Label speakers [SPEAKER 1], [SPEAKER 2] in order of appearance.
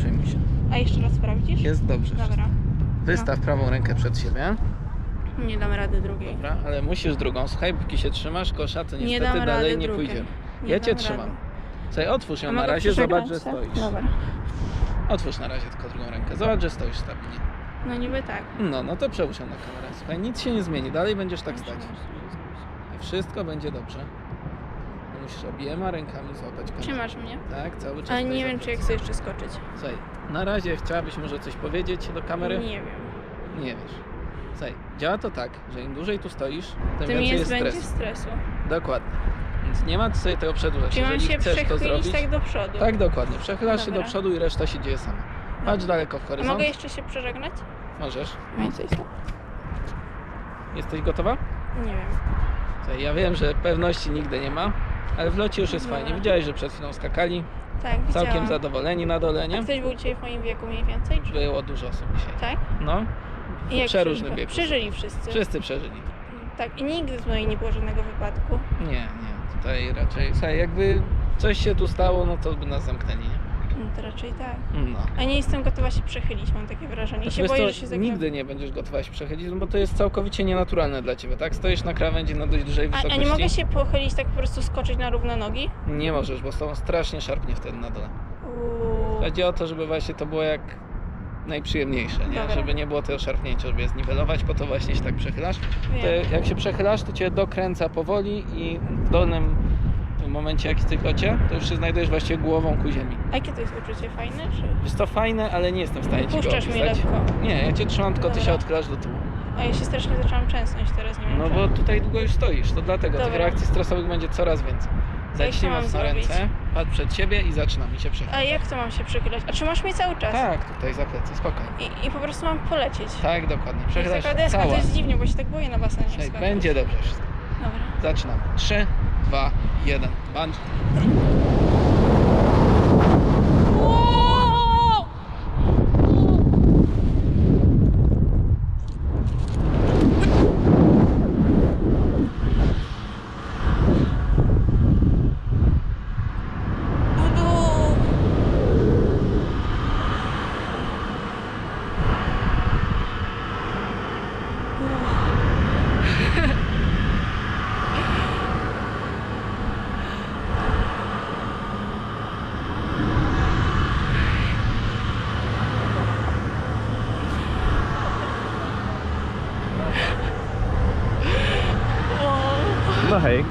[SPEAKER 1] przejmuj się.
[SPEAKER 2] A jeszcze raz sprawdzisz?
[SPEAKER 1] Jest dobrze.
[SPEAKER 2] Dobra.
[SPEAKER 1] Wystaw prawą rękę przed siebie.
[SPEAKER 2] Nie dam rady drugiej.
[SPEAKER 1] Dobra, ale musisz drugą. Słuchaj, póki się trzymasz kosza, to
[SPEAKER 2] Nie
[SPEAKER 1] niestety
[SPEAKER 2] dam
[SPEAKER 1] dalej nie
[SPEAKER 2] drugiej.
[SPEAKER 1] pójdziemy.
[SPEAKER 2] Nie
[SPEAKER 1] Ja cię trzymam. Słuchaj, otwórz ją
[SPEAKER 2] A
[SPEAKER 1] na razie, zobacz, że
[SPEAKER 2] tak?
[SPEAKER 1] stoisz.
[SPEAKER 2] Dobra.
[SPEAKER 1] Otwórz na razie tylko drugą rękę. Zobacz, że stoisz stabilnie.
[SPEAKER 2] No niby tak.
[SPEAKER 1] No, no to przełóż ją na kamerę. Słuchaj, nic się nie zmieni. Dalej będziesz tak stać. I wszystko będzie dobrze. Musisz obiema rękami złapać kamerę.
[SPEAKER 2] Trzymasz mnie?
[SPEAKER 1] Tak, cały czas.
[SPEAKER 2] Ale nie wiem, czy jak chcę jeszcze skoczyć.
[SPEAKER 1] Słuchaj, na razie chciałabyś może coś powiedzieć do kamery?
[SPEAKER 2] Nie wiem.
[SPEAKER 1] Nie wiesz. Słuchaj, działa to tak, że im dłużej tu stoisz, tym
[SPEAKER 2] Tym
[SPEAKER 1] więcej
[SPEAKER 2] jest
[SPEAKER 1] jest
[SPEAKER 2] będzie
[SPEAKER 1] stresu.
[SPEAKER 2] stresu.
[SPEAKER 1] Dokładnie. Więc nie ma sobie tego przedłużać.
[SPEAKER 2] Czyli mam
[SPEAKER 1] Jeżeli
[SPEAKER 2] się
[SPEAKER 1] chcesz to
[SPEAKER 2] przechylić
[SPEAKER 1] zrobić,
[SPEAKER 2] tak do przodu.
[SPEAKER 1] tak dokładnie. Przechylasz się do
[SPEAKER 2] Dobra.
[SPEAKER 1] przodu i reszta się dzieje sama. Patrz daleko w
[SPEAKER 2] A
[SPEAKER 1] horyzont.
[SPEAKER 2] mogę jeszcze się przeżegnać?
[SPEAKER 1] Możesz.
[SPEAKER 2] Więcej.
[SPEAKER 1] Jesteś gotowa?
[SPEAKER 2] Nie wiem.
[SPEAKER 1] Słuchaj, ja wiem, że pewności nigdy nie ma, ale w locie już jest
[SPEAKER 2] Dobra.
[SPEAKER 1] fajnie. Widziałeś, że przed chwilą skakali.
[SPEAKER 2] Tak,
[SPEAKER 1] Całkiem
[SPEAKER 2] widziałam.
[SPEAKER 1] zadowoleni na dole,
[SPEAKER 2] A
[SPEAKER 1] nie?
[SPEAKER 2] ktoś był dzisiaj w moim wieku mniej więcej? Czy...
[SPEAKER 1] Było dużo osób dzisiaj.
[SPEAKER 2] Tak?
[SPEAKER 1] No,
[SPEAKER 2] I jak
[SPEAKER 1] przeróżnych wieków.
[SPEAKER 2] Przeżyli wszyscy.
[SPEAKER 1] wszyscy przeżyli.
[SPEAKER 2] Tak, i nigdy z mojej nie było żadnego wypadku.
[SPEAKER 1] Nie, nie, tutaj raczej, słuchaj, jakby coś się tu stało, no to by nas zamknęli, nie?
[SPEAKER 2] No to raczej tak.
[SPEAKER 1] No.
[SPEAKER 2] A nie jestem gotowa się przechylić, mam takie wrażenie. I
[SPEAKER 1] Znaczy,
[SPEAKER 2] się
[SPEAKER 1] wiesz
[SPEAKER 2] boję, że się zagram.
[SPEAKER 1] nigdy nie będziesz gotowa się przechylić, no bo to jest całkowicie nienaturalne dla ciebie, tak? Stoisz na krawędzi na dość dużej
[SPEAKER 2] A, a
[SPEAKER 1] wysokości.
[SPEAKER 2] nie mogę się pochylić, tak po prostu skoczyć na równe nogi?
[SPEAKER 1] Nie możesz, bo są strasznie szarpnie wtedy na dole.
[SPEAKER 2] Uuu.
[SPEAKER 1] Chodzi o to, żeby właśnie to było jak najprzyjemniejsze, nie?
[SPEAKER 2] Dobra.
[SPEAKER 1] Żeby nie było tego szarpnięcia, żeby je zniwelować, po to właśnie się tak przechylasz.
[SPEAKER 2] Wiem.
[SPEAKER 1] To jak się przechylasz, to cię dokręca powoli i w dolnym momencie, jak jesteś w locie, to już się znajdujesz właściwie głową ku ziemi.
[SPEAKER 2] A jakie to jest uczucie? Fajne? Czy...
[SPEAKER 1] Jest to fajne, ale nie jestem w stanie ci go
[SPEAKER 2] Puszczasz mnie lekko.
[SPEAKER 1] Nie, ja cię trzymam, tylko ty
[SPEAKER 2] Dobra.
[SPEAKER 1] się odchylasz do tyłu.
[SPEAKER 2] A ja się strasznie zaczęłam trzęsnąć teraz, nie wiem
[SPEAKER 1] No
[SPEAKER 2] czemu.
[SPEAKER 1] bo tutaj długo już stoisz, to dlatego tych
[SPEAKER 2] Dobra.
[SPEAKER 1] reakcji stresowych będzie coraz więcej. Zacznij
[SPEAKER 2] mam
[SPEAKER 1] mocno
[SPEAKER 2] zrobić?
[SPEAKER 1] ręce, patrz przed siebie i zaczynam i się przechylać.
[SPEAKER 2] A jak to mam się przychylać? A trzymasz mnie cały czas?
[SPEAKER 1] Tak, tutaj za plecy, spokojnie.
[SPEAKER 2] I, I po prostu mam polecieć.
[SPEAKER 1] Tak, dokładnie. Przechylasz
[SPEAKER 2] taka deska,
[SPEAKER 1] cała.
[SPEAKER 2] to jest dziwnie, bo się tak boję na basenie
[SPEAKER 1] Słuchaj, będzie dobrze wszystko.
[SPEAKER 2] Dobra.
[SPEAKER 1] Zaczynamy. 3, 2, 1. Bungee. na ré.